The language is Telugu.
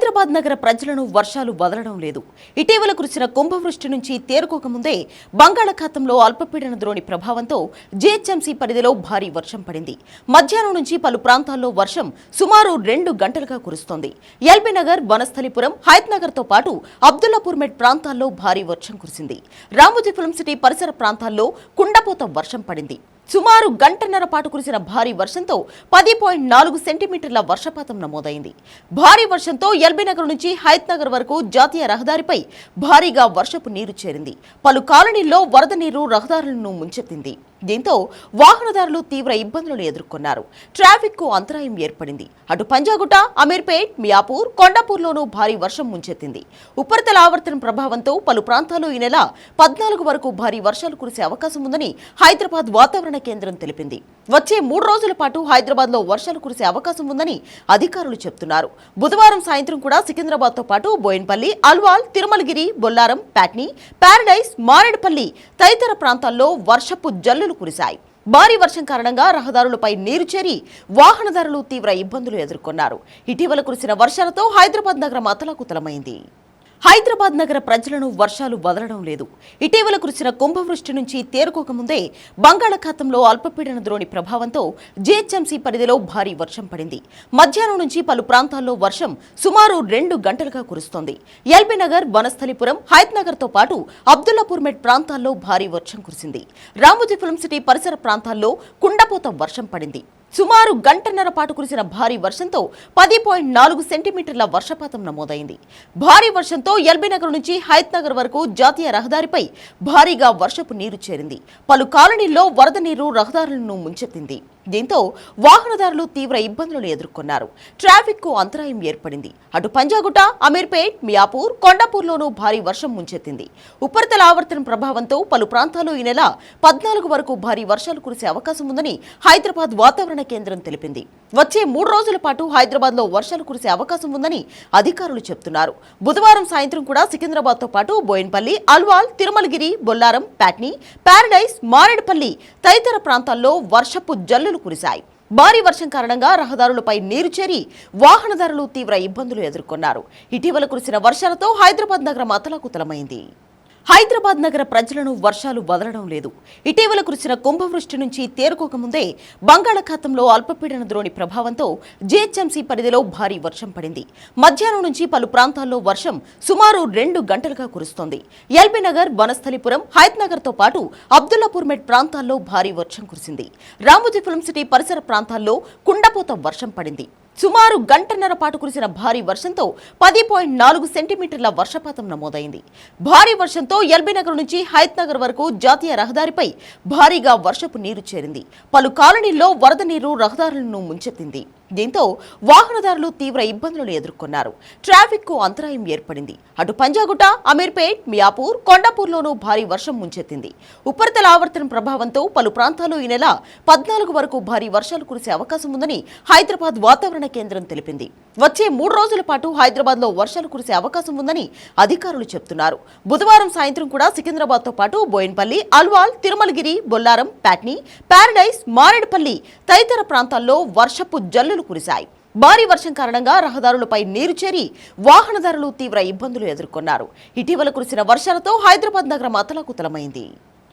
హైదరాబాద్ నగర ప్రజలను వర్షాలు వదలడం లేదు. ఇటీవల కురిసిన కుంభవృష్టి నుంచి తేరుకోకముందే బంగాళాఖాతంలో అల్పపీడన ద్రోణి ప్రభావంతో జీహెచ్ఎంసీ పరిధిలో భారీ వర్షం పడింది. మధ్యాహ్నం నుంచి పలు ప్రాంతాల్లో వర్షం సుమారు రెండు గంటలుగా కురుస్తోంది. ఎల్బీ నగర్ వనస్థలిపురం హైత్ నగర్తో పాటు అబ్దుల్లాపూర్ మెట్ ప్రాంతాల్లో భారీ వర్షం కురిసింది. రామోజీ సిటీ పరిసర ప్రాంతాల్లో కుండపోత వర్షం పడింది. సుమారు గంటన్నర పాటు కురిసిన భారీ వర్షంతో పది పాయింట్ నాలుగు సెంటీమీటర్ల వర్షపాతం నమోదైంది. భారీ వర్షంతో ఎల్బీ నగర్ నుంచి హైత్ నగర్ వరకు జాతీయ రహదారిపై భారీగా వర్షపు నీరు చేరింది. పలు కాలనీల్లో వరద నీరు రహదారులను ముంచెత్తింది. దీంతో వాహనదారులు తీవ్ర ఇబ్బందులను ఎదుర్కొన్నారు. ట్రాఫిక్కు అంతరాయం ఏర్పడింది. అటు పంజాగుట్ట అమీర్పేట్ మియాపూర్ కొండాపూర్లోనూ భారీ వర్షం ముంచెత్తింది. ఉపరితల ఆవర్తనం ప్రభావంతో పలు ప్రాంతాల్లో ఈ నెల పద్నాలుగు వరకు భారీ వర్షాలు కురిసే అవకాశం ఉందని హైదరాబాద్ వాతావరణ కేంద్రం తెలిపింది. వచ్చే మూడు రోజుల పాటు హైదరాబాద్లో వర్షాలు కురిసే అవకాశం ఉందని అధికారులు చెబుతున్నారు బుధవారం సాయంత్రం కూడా సికింద్రాబాద్తో పాటు బోయిన్పల్లి అల్వాల్ తిరుమలగిరి బొల్లారం ప్యాట్నీ పారడైస్ మారేడుపల్లి తదితర ప్రాంతాల్లో వర్షపు జల్లు జల్లులు కురిశాయి. భారీ వర్షం కారణంగా రహదారులపై నీరు చేరి వాహనదారులు తీవ్ర ఇబ్బందులు ఎదుర్కొన్నారు. ఇటీవల కురిసిన వర్షాలతో హైదరాబాద్ నగరం అతలాకుతలమైంది. హైదరాబాద్ నగర ప్రజలను వర్షాలు వదలడం లేదు. ఇటీవల కురిసిన కుంభవృష్టి నుంచి తేరుకోకముందే బంగాళాఖాతంలో అల్పపీడన ద్రోణి ప్రభావంతో జీహెచ్ఎంసీ పరిధిలో భారీ వర్షం పడింది. మధ్యాహ్నం నుంచి పలు ప్రాంతాల్లో వర్షం సుమారు రెండు గంటలుగా కురుస్తోంది. ఎల్బీనగర్ వనస్థలిపురం హైత్తో పాటు అబ్దుల్లాపూర్ మెట్ ప్రాంతాల్లో భారీ వర్షం కురిసింది. రామోజీ ఫిల్మ్ సిటీ పరిసర ప్రాంతాల్లో కుండపోత వర్షం పడింది. సుమారు గంటన్నర పాటు కురిసిన భారీ వర్షంతో పది పాయింట్ నాలుగు సెంటీమీటర్ల వర్షపాతం నమోదైంది. భారీ వర్షంతో ఎల్బీ నగర్ నుంచి హైత్ నగర్ వరకు జాతీయ రహదారిపై భారీగా వర్షపు నీరు చేరింది. పలు కాలనీల్లో వరద నీరు రహదారులను ముంచెత్తింది. దీంతో వాహనదారులు తీవ్ర ఇబ్బందులను ఎదుర్కొన్నారు. ట్రాఫిక్కు అంతరాయం ఏర్పడింది. అటు పంజాగుట్ట అమీర్పేట్ మియాపూర్ కొండాపూర్లోనూ భారీ వర్షం ముంచెత్తింది. ఉపరితల ఆవర్తనం ప్రభావంతో పలు ప్రాంతాల్లో ఈ నెల పద్నాలుగు వరకు భారీ వర్షాలు కురిసే అవకాశం ఉందని హైదరాబాద్ వాతావరణ కేంద్రం తెలిపింది. వచ్చే మూడు రోజుల పాటు హైదరాబాద్లో వర్షాలు కురిసే అవకాశం ఉందని అధికారులు చెబుతున్నారు బుధవారం సాయంత్రం కూడా సికింద్రాబాద్తో పాటు బోయిన్పల్లి అల్వాల్ తిరుమలగిరి బొల్లారం ప్యాట్నీ పారడైస్ మారేడుపల్లి తదితర ప్రాంతాల్లో వర్షపు జల్లు జల్లులు కురిశాయి. భారీ వర్షం కారణంగా రహదారులపై నీరు చేరి వాహనదారులు తీవ్ర ఇబ్బందులు ఎదుర్కొన్నారు. ఇటీవల కురిసిన వర్షాలతో హైదరాబాద్ నగరం అతలాకుతలమైంది. హైదరాబాద్ నగర ప్రజలను వర్షాలు వదలడం లేదు. ఇటీవల కురిసిన కుంభవృష్టి నుంచి తేరుకోకముందే బంగాళాఖాతంలో అల్పపీడన ద్రోణి ప్రభావంతో జీహెచ్ఎంసీ పరిధిలో భారీ వర్షం పడింది. మధ్యాహ్నం నుంచి పలు ప్రాంతాల్లో వర్షం సుమారు రెండు గంటలుగా కురుస్తోంది. ఎల్బీ నగర్ వనస్థలిపురం హైత్తో పాటు అబ్దుల్లాపూర్ మెట్ ప్రాంతాల్లో భారీ వర్షం కురిసింది. రామోజీపురం సిటీ పరిసర ప్రాంతాల్లో కుండపోత వర్షం పడింది. సుమారు గంటన్నర పాటు కురిసిన భారీ వర్షంతో పది పాయింట్ నాలుగు సెంటీమీటర్ల వర్షపాతం నమోదైంది. భారీ వర్షంతో ఎల్బీ నగర్ నుంచి హైత్ నగర్ వరకు జాతీయ రహదారిపై భారీగా వర్షపు నీరు చేరింది. పలు కాలనీల్లో వరద నీరు రహదారులను ముంచెత్తింది. దీంతో వాహనదారులు తీవ్ర ఇబ్బందులను ఎదుర్కొన్నారు. ట్రాఫిక్కు అంతరాయం ఏర్పడింది. అటు పంజాగుట్ట అమీర్పేట్ మియాపూర్ కొండాపూర్లోనూ భారీ వర్షం ముంచెత్తింది. ఉపరితల ఆవర్తనం ప్రభావంతో పలు ప్రాంతాల్లో ఈ నెల పద్నాలుగు వరకు భారీ వర్షాలు కురిసే అవకాశం ఉందని హైదరాబాద్ వాతావరణ కేంద్రం తెలిపింది. వచ్చే మూడు రోజుల పాటు హైదరాబాద్లో వర్షాలు కురిసే అవకాశం ఉందని అధికారులు చెబుతున్నారు బుధవారం సాయంత్రం కూడా సికింద్రాబాద్తో పాటు బోయిన్పల్లి అల్వాల్ తిరుమలగిరి బొల్లారం ప్యాట్ని పారడైస్ మారేడుపల్లి తదితర ప్రాంతాల్లో వర్షపు జల్లులు కురిశాయి. భారీ వర్షం కారణంగా రహదారులపై నీరు చేరి వాహనదారులు తీవ్ర ఇబ్బందులు ఎదుర్కొన్నారు. ఇటీవల కురిసిన వర్షాలతో హైదరాబాద్ నగరం అతలాకుతలమైంది.